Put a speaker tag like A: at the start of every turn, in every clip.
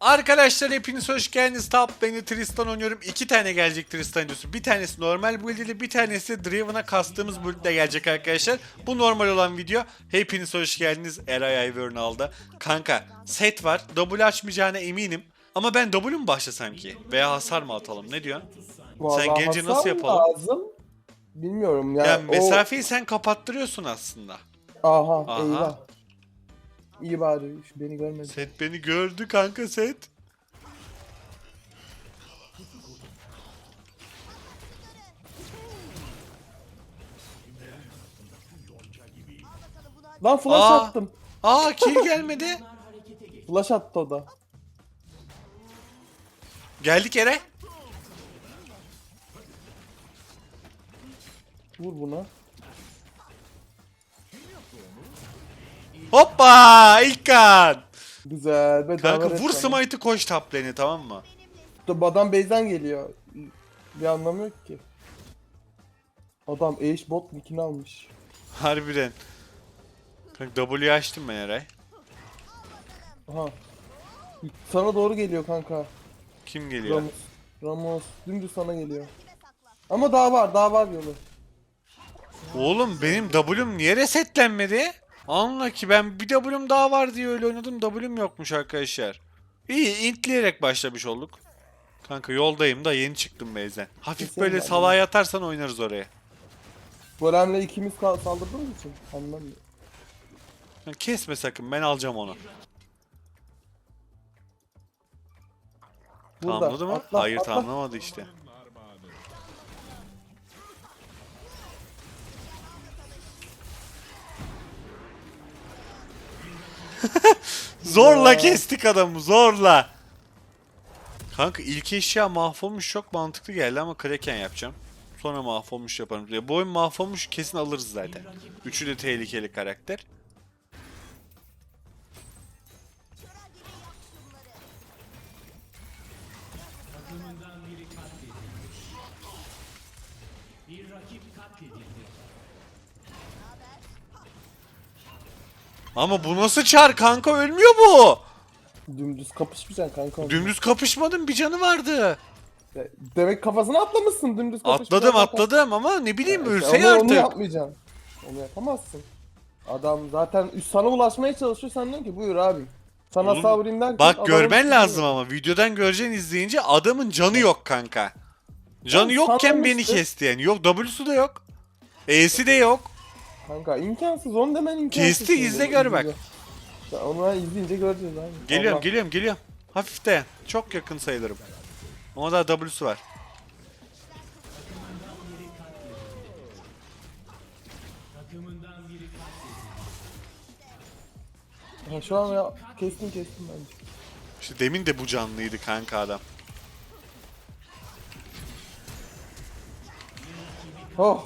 A: Arkadaşlar hepiniz hoş geldiniz. Top beni Tristan oynuyorum. İki tane gelecek Tristan diyorsun. Bir tanesi normal build ile bir tanesi Draven'a kastığımız build ile gelecek arkadaşlar. Bu normal olan video. Hepiniz hoş geldiniz. Eray Ivern aldı. Kanka set var. W açmayacağına eminim. Ama ben W mu başlasam ki? Veya hasar mı atalım? Ne diyorsun?
B: Vallahi
A: gelince nasıl yapalım?
B: Lazım. Bilmiyorum ya.
A: Yani
B: o-
A: mesafeyi sen kapattırıyorsun aslında.
B: Aha,
A: Aha.
B: eyvah. İyi bari şu beni görmedi.
A: Set beni gördü kanka set.
B: Lan flash
A: Aa.
B: attım.
A: Aa kill gelmedi.
B: Flash attı o da.
A: Geldik Eray.
B: Vur buna.
A: Hoppa ilk kan.
B: Güzel. Bedava
A: Kanka vur
B: resmen.
A: smite'ı koş top lane'e tamam mı?
B: Dur, Adam base'den geliyor. Bir anlamı yok ki. Adam Ashe bot nickini almış.
A: Harbiden. Kanka W'yu açtım ben Eray.
B: Aha. Sana doğru geliyor kanka.
A: Kim geliyor?
B: Ramos. Ramos. Dümdüz sana geliyor. Ama daha var, daha var yolu.
A: Oğlum benim W'm niye resetlenmedi? Anla ki ben bir W'm daha var diye öyle oynadım. W'm yokmuş arkadaşlar. İyi intleyerek başlamış olduk. Kanka yoldayım da yeni çıktım base'den. Hafif
B: Kesin
A: böyle
B: de.
A: salağa yatarsan oynarız oraya.
B: Golem'le ikimiz kal- saldırdığımız için anlamıyorum.
A: Yani kesme sakın ben alacağım onu.
B: Burada.
A: Tamamladı mı?
B: Atla,
A: Hayır
B: atla.
A: tamamlamadı işte. zorla kestik adamı zorla. Kanka ilk eşya mahvolmuş çok mantıklı geldi ama Kraken yapacağım. Sonra mahvolmuş yaparım. Ya bu oyun mahvolmuş kesin alırız zaten. Üçü de tehlikeli karakter. Ama bu nasıl çar kanka ölmüyor bu.
B: Dümdüz kapışmayacaksın kanka.
A: Dümdüz kapışmadım bir canı vardı.
B: Ya, Demek kafasına atlamışsın dümdüz kapışmayacaksın.
A: Atladım atladım ama ne bileyim
B: İşte
A: ölse
B: onu, Onu
A: artık.
B: yapmayacaksın. Onu yapamazsın. Adam zaten üst sana ulaşmaya çalışıyor sen diyorsun ki buyur abi. Sana
A: Oğlum,
B: derken
A: Bak
B: adamın
A: görmen
B: üstüne-
A: lazım ama videodan göreceksin izleyince adamın canı yok kanka. Canı
B: Oğlum,
A: yokken beni kesti yani. Yok W'su da yok. E'si de yok.
B: Kanka imkansız onu demen imkansız.
A: Kesti,
B: şimdi,
A: izle gör bak.
B: izleyince. Ya onu izleyince göreceğiz abi.
A: Geliyorum
B: Allah.
A: geliyorum geliyorum. Hafif dayan. Çok yakın sayılırım. Ama daha W'su var.
B: Ha, şu an ya kestim kestim bence.
A: İşte demin de bu canlıydı kanka adam.
B: Oh.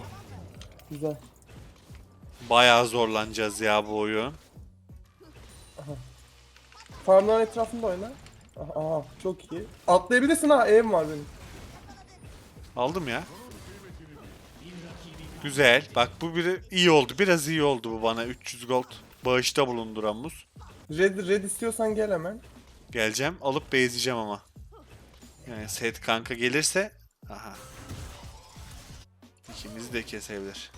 B: Güzel.
A: Bayağı zorlanacağız ya bu oyun.
B: Farmların etrafında oyna. Aha, aha, çok iyi. Atlayabilirsin ha evim var benim.
A: Aldım ya. Güzel. Bak bu bir iyi oldu. Biraz iyi oldu bu bana. 300 gold bağışta bulundu Ramus.
B: Red, red istiyorsan gel hemen.
A: Geleceğim. Alıp bezleyeceğim ama. Yani set kanka gelirse. Aha. İkimizi de kesebilir.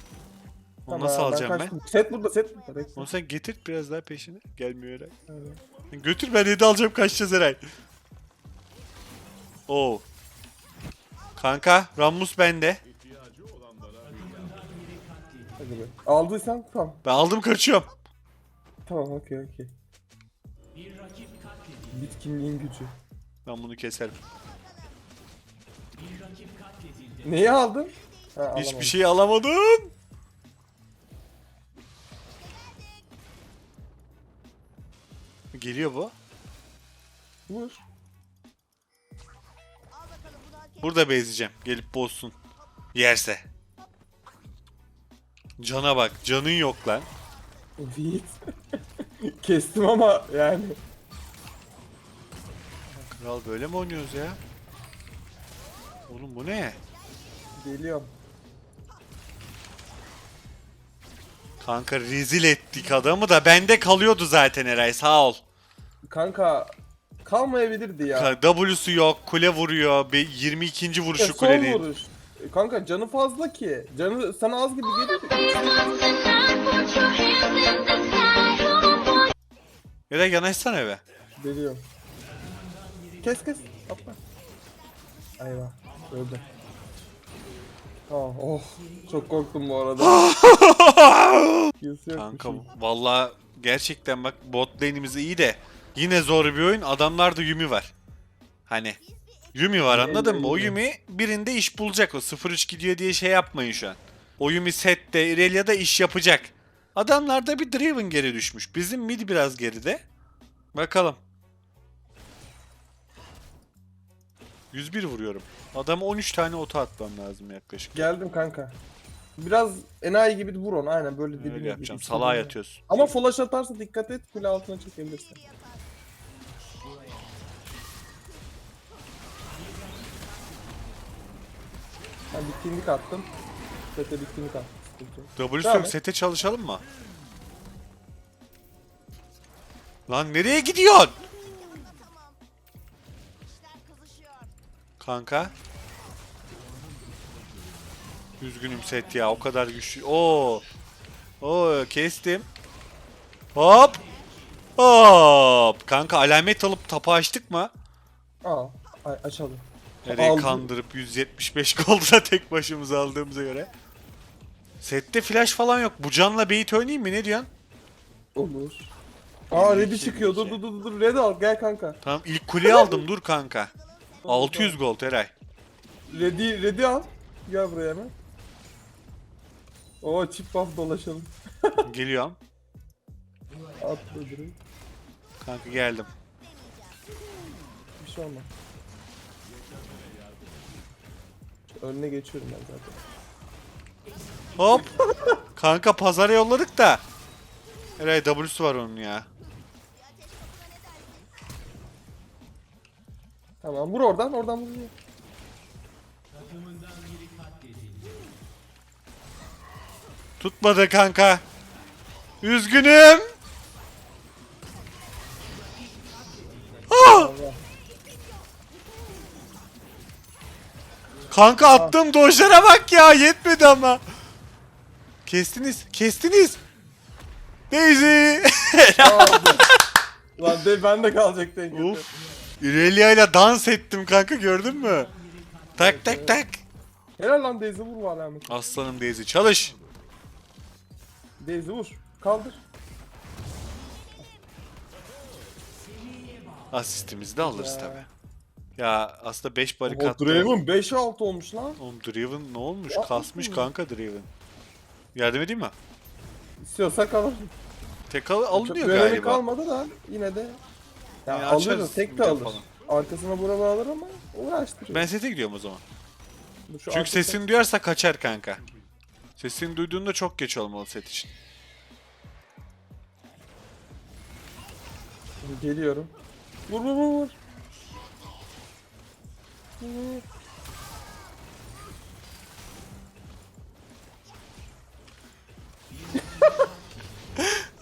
A: Onu
B: Tamam,
A: nasıl alacağım ben?
B: kaçtım. Set burada set burada. Bekle.
A: Onu sen getir biraz daha peşine. Gelmiyor Eray.
B: Evet.
A: Götür ben 7 alacağım kaçacağız Eray. Oo. Kanka Rammus bende.
B: Hadi be. Aldıysan tamam.
A: Ben aldım kaçıyorum.
B: Tamam okey okey. Bitkinliğin gücü.
A: Ben bunu keserim.
B: Neyi aldın? Ha,
A: Hiçbir
B: alamadım.
A: şey alamadım. Geliyor bu.
B: Vur.
A: Burada bezleyeceğim. Gelip bozsun. Yerse. Cana bak. Canın yok lan.
B: Evet. Kestim ama yani.
A: Kral böyle mi oynuyoruz ya? Oğlum bu ne?
B: Geliyorum.
A: Kanka rezil ettik adamı da bende kalıyordu zaten Eray sağ ol.
B: Kanka kalmayabilirdi ya.
A: Ka- W'su yok. Kule vuruyor. Be- 22.
B: Ya
A: vuruşu
B: son
A: kulenin.
B: vuruş. E, Kanka canı fazla ki. Canı sana az gibi geliyor.
A: Ya da yanaşsana eve.
B: Geliyor. Kes kes. Atla. Ayva. Öldü. Aa, oh. Çok korktum bu arada. Yok
A: Kanka
B: şey.
A: valla gerçekten bak bot lane'imiz iyi de yine zor bir oyun. Adamlarda Yumi var. Hani Yumi var anladın mı? O Yumi birinde iş bulacak o 0-3 gidiyor diye şey yapmayın şu an. O Yumi sette Irelia'da iş yapacak. Adamlarda bir Draven geri düşmüş. Bizim mid biraz geride. Bakalım. 101 vuruyorum. Adama 13 tane oto atmam lazım yaklaşık.
B: Geldim kanka. Biraz enayi gibi vur onu aynen böyle dibine.
A: Öyle yapacağım.
B: gir,
A: Salağa yatıyorsun.
B: Ama flash atarsa dikkat et kule altına çekebilirsin. Ben bitkinlik attım. Sete bitkinlik attım.
A: W yok
B: et.
A: sete çalışalım mı? Lan nereye gidiyorsun? Kanka. Üzgünüm set ya o kadar güçlü. Oo. Oo kestim. Hop. Hop. Kanka alamet alıp tapa açtık mı?
B: Aa, açalım.
A: Nereye
B: Aldım.
A: kandırıp 175 golda tek başımıza aldığımıza göre. Sette flash falan yok. Bu canla bait oynayayım mı? Ne diyorsun?
B: Olur. Aa ready çıkıyor. Dur dur dur dur. Red al gel kanka.
A: Tamam ilk kuleyi aldım dur kanka. 600 gold Eray.
B: Ready ready al. Gel buraya hemen. Oo çift buff dolaşalım.
A: Geliyorum.
B: Atla direkt.
A: Kanka geldim.
B: Bir şey olmaz. Şu Önüne geçiyorum ben zaten.
A: Hop. Kanka pazara yolladık da. Eray W'su var onun ya.
B: Tamam vur oradan oradan vur.
A: Tutmadı kanka. Üzgünüm. Kanka attığım dojlara bak ya yetmedi ama. Kestiniz, kestiniz. Daisy.
B: Lan de ben de kalacaktı en kötü.
A: Uf. Irelia ile dans ettim kanka gördün mü? Tak tak tak.
B: Helal lan Daisy vur bu alamet.
A: Aslanım Daisy çalış.
B: Daisy vur. Kaldır.
A: Asistimizi de alırız tabi. Ya aslında 5
B: O
A: barikat.
B: Draven 5-6 olmuş lan.
A: Oğlum Draven ne olmuş?
B: Yapmış
A: Kasmış
B: mı?
A: kanka Draven. Yardım edeyim mi?
B: İstiyorsak alır.
A: Tek al alınıyor
B: Çok
A: galiba.
B: kalmadı da yine de. Ya
A: Yine
B: alırız tek de alır.
A: falan.
B: Arkasına buralı alır ama uğraştırıyor.
A: Ben sete gidiyorum o zaman.
B: Şu
A: Çünkü
B: arkası-
A: sesini duyarsa kaçar kanka. Sesini duyduğunda çok geç olmalı set için.
B: Geliyorum. Vur vur vur vur.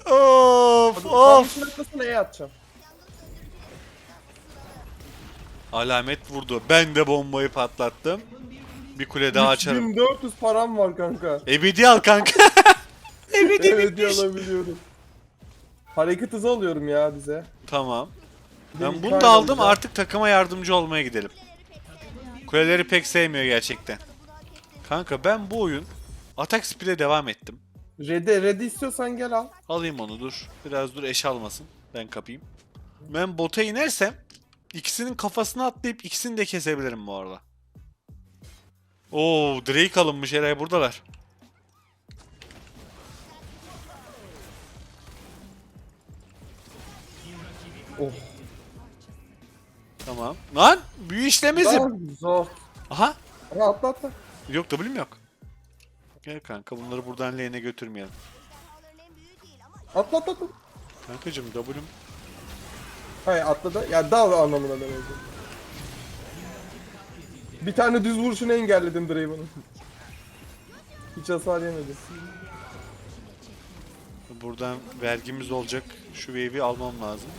A: Of
B: Of.
A: of.
B: Atlasana E atacağım.
A: Alamet vurdu. Ben de bombayı patlattım. Bir kule daha açarım.
B: 3400 param var kanka.
A: Ebedi al kanka. Ebedi bitmiş.
B: alabiliyorum. Hareket hızı alıyorum ya bize.
A: Tamam. Ben bunu da aldım artık takıma yardımcı olmaya gidelim. Kuleleri pek sevmiyor gerçekten. Kanka ben bu oyun atak speed'e devam ettim.
B: Red'i istiyorsan gel al.
A: Alayım onu dur. Biraz dur eş almasın. Ben kapayım. Ben bota inersem ikisinin kafasına atlayıp ikisini de kesebilirim bu arada. Oo Drake alınmış Eray buradalar.
B: Oh.
A: Tamam. Lan büyü işlemezim.
B: Daha zor.
A: Aha.
B: Ha, atla atla.
A: Yok W'm yok. Gel kanka bunları buradan lane'e götürmeyelim.
B: Atla atla atla.
A: Kankacım W'm
B: Hayır atladı. Ya dal anlamına ben. Bir tane düz vuruşunu engelledim Draven'ın. Hiç hasar yemedi.
A: buradan vergimiz olacak. Şu wave'i almam lazım.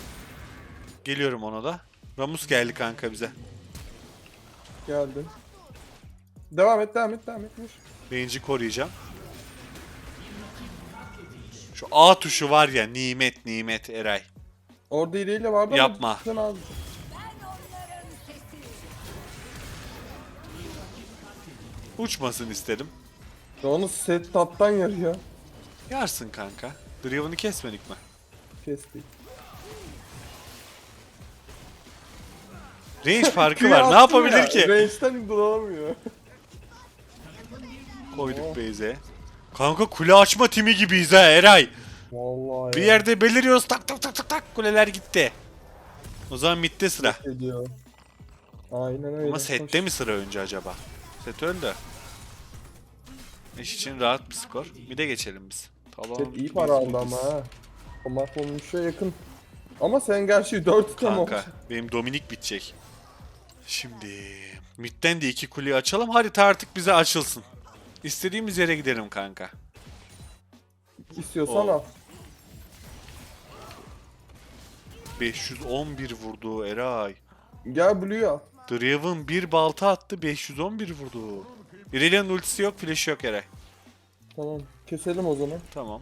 A: Geliyorum ona da. Ramus geldi kanka bize.
B: Geldim. Devam et devam et devam et. Vur.
A: Range'i koruyacağım. Şu A tuşu var ya nimet nimet Eray.
B: Orada ileyle vardı ama
A: Yapma.
B: sen abi.
A: Uçmasın istedim.
B: Ya Onu set taptan yarıyor.
A: Yarsın kanka. Draven'ı kesmedik mi?
B: Kestik.
A: Range farkı var. Ne yapabilir
B: ya,
A: ki?
B: Range'den dolanamıyor.
A: Koyduk base'e. Kanka kule açma timi gibiyiz ha Eray.
B: Vallahi
A: Bir
B: ya.
A: yerde beliriyoruz tak tak tak tak tak kuleler gitti. O zaman midde sıra.
B: ediyor. Aynen öyle.
A: Ama sette mi sıra önce acaba? Set öldü. İş için rahat bir skor. Mid'e geçelim biz. Talon,
B: Set iyi para aldı ama ha. Mahvolmuşa yakın. Ama sen gerçi 4 tamam.
A: Kanka benim Dominik bitecek. Şimdi midden de iki kuleyi açalım. Harita artık bize açılsın. İstediğimiz yere gidelim kanka.
B: İstiyorsan al.
A: 511 vurdu Eray.
B: Gel Blue'yu al.
A: Draven bir balta attı 511 vurdu. Irelia'nın ultisi yok, flash'ı yok Eray.
B: Tamam. Keselim o zaman.
A: Tamam.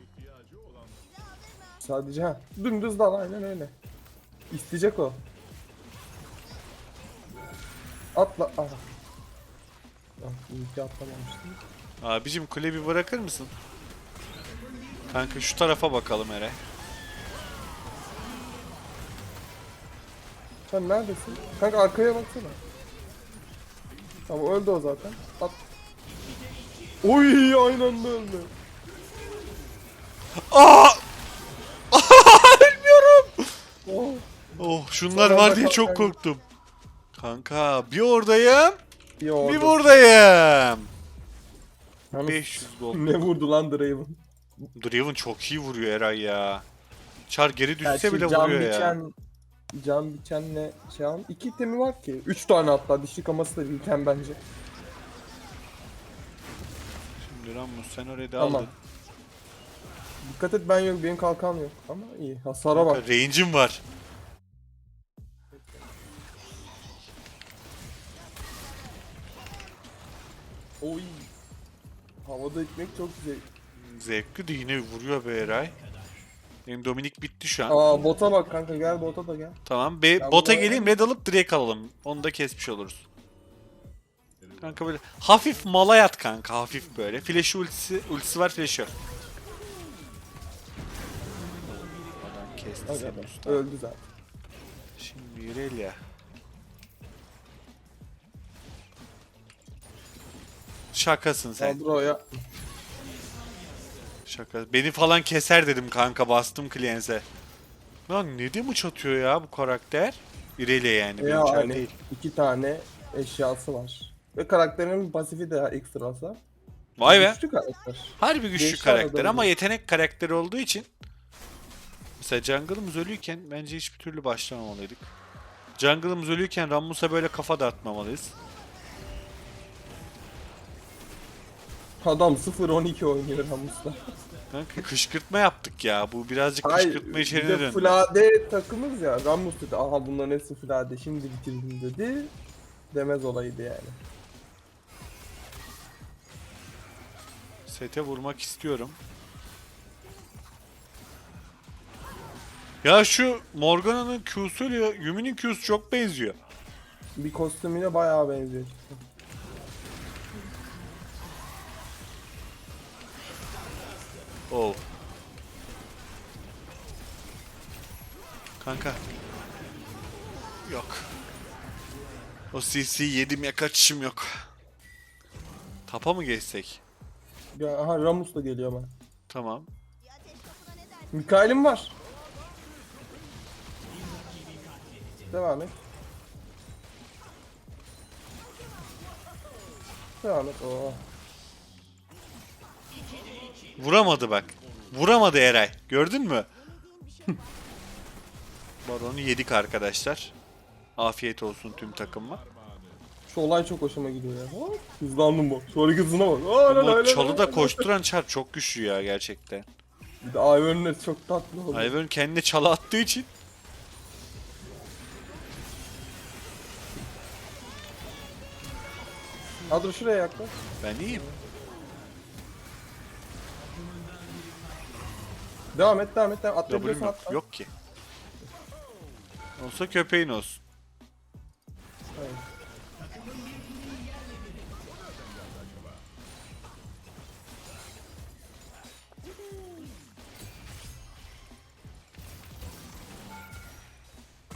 B: Sadece ha. Dümdüz dal aynen öyle. İsteyecek o. Atla. Aha. Ah, iyi ki atlamamıştım.
A: Abicim kule bir bırakır mısın? Kanka şu tarafa bakalım Eray.
B: Sen neredesin? Kanka arkaya baksana. Tamam öldü o zaten. At. Oy aynı anda öldü.
A: Aa! Ölmüyorum.
B: Oh.
A: Oh şunlar
B: Sonra
A: var diye çok korktum. Kanka bir oradayım,
B: Bir orada.
A: bir buradayım.
B: Yalnız
A: 500 gold.
B: Ne vurdu lan Draven?
A: Draven çok iyi vuruyor Eray ya. Çar geri düşse
B: Gerçi
A: bile
B: can
A: vuruyor ya.
B: biçen, Can biçenle şey al. İki itemi var ki. Üç tane hatta dişli kaması da bir item bence.
A: Şimdi Ramus sen orayı da
B: Tamam.
A: aldın.
B: Dikkat et ben yok benim kalkan yok. Ama iyi hasara bak.
A: Range'im var.
B: Oy. Havada ekmek çok güzel.
A: Zevkli de yine vuruyor be Eray. Benim Dominik bitti şu an.
B: Aa bota bak kanka gel bota da gel.
A: Tamam. Be
B: Ya
A: bota
B: bu-
A: geleyim red alıp Drake alalım. Onu da kesmiş oluruz. Kanka böyle hafif malayat kanka hafif böyle. Flash ultisi, ultisi var flash yok. Adam kesti
B: Hadi
A: seni usta.
B: Öldü zaten.
A: Şimdi Irelia. Şakasın sen.
B: Kadro ya.
A: Şaka. Beni falan keser dedim kanka bastım Clients'e. Lan ne diye mi atıyor ya bu karakter? Irelia yani
B: Ya hani
A: değil.
B: iki tane eşyası var. Ve karakterin pasifi de ekstrası.
A: Vay be.
B: Güçlü karakter.
A: Harbi güçlü
B: Gençler
A: karakter ama yetenek karakteri olduğu için Mesela jungle'ımız ölüyken bence hiçbir türlü başlamamalıydık. Jungle'ımız ölüyken Rammus'a böyle kafa dağıtmamalıyız.
B: Adam 0-12 oynuyor Ramus'la.
A: Kanka kışkırtma yaptık ya. Bu birazcık
B: Hayır,
A: kışkırtma içeriğine döndü.
B: full AD takımız ya. Ramus dedi aha bunların hepsi full AD şimdi bitirdim dedi. Demez olaydı yani.
A: Sete vurmak istiyorum. Ya şu Morgana'nın Q'su ile Yumi'nin Q'su çok benziyor.
B: Bir kostümüne bayağı benziyor.
A: Oh. Kanka. Yok. O CC yedim ya kaçışım yok. Tapa mı geçsek?
B: Ya, aha Ramus da geliyor ama.
A: Tamam.
B: Mikael'im var. Devam et. Devam et. Oo.
A: Vuramadı bak. Vuramadı Eray. Gördün mü? Baronu yedik arkadaşlar. Afiyet olsun tüm takıma.
B: Şu olay çok hoşuma gidiyor ya. Hop, Hızlandım bak. Şu hızına bak. Aa, lan, lan,
A: Ama
B: lan, lan.
A: koşturan çarp çok güçlü ya gerçekten.
B: Bir de Ivern'le çok tatlı oldu.
A: Ivern kendine çalı attığı için
B: Ha şuraya yaklaş.
A: ben iyiyim.
B: Devam et devam et devam.
A: W'm
B: Atlayabiliyorsan
A: yok.
B: atla.
A: Yok ki. Olsa köpeğin olsun.
B: Aynen.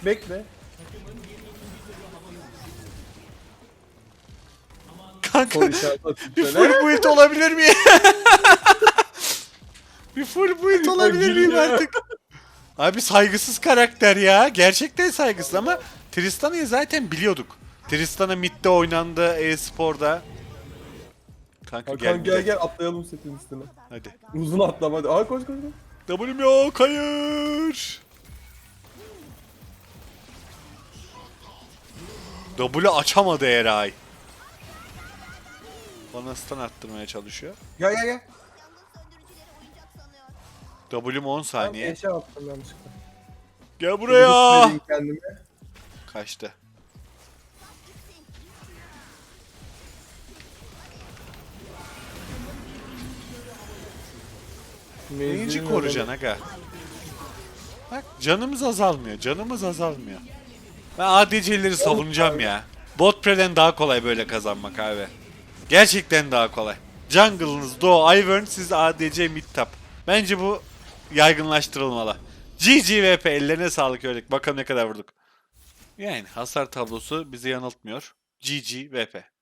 B: Bekle.
A: Kanka
B: Soru işareti atayım
A: bir
B: şöyle.
A: full build olabilir miyim? bir full build olabilir miyim artık? Abi saygısız karakter ya. Gerçekten saygısız ama Tristan'ı zaten biliyorduk. Tristan'a midde oynandı e-sporda. Kanka gel,
B: gel gel atlayalım setin üstüne.
A: Hadi.
B: Uzun atlama hadi. Aa koş koş koş.
A: W'm yok hayır. W açamadı Eray. Bana stun attırmaya çalışıyor.
B: Gel gel gel.
A: W'm 10
B: Ben
A: saniye.
B: eşya attım yanlışlıkla.
A: Gel buraya.
B: Kendime.
A: Kaçtı. Neyinci koruyacaksın aga? Bak canımız azalmıyor. Canımız azalmıyor. Ben ADC'leri savunacağım ya. Bot pre'den daha kolay böyle kazanmak abi. Gerçekten daha kolay. Jungle'ınız Do, Ivern, siz ADC mid top. Bence bu yaygınlaştırılmalı. GG VP ellerine sağlık öyle. Bakalım ne kadar vurduk. Yani hasar tablosu bizi yanıltmıyor. GG VP.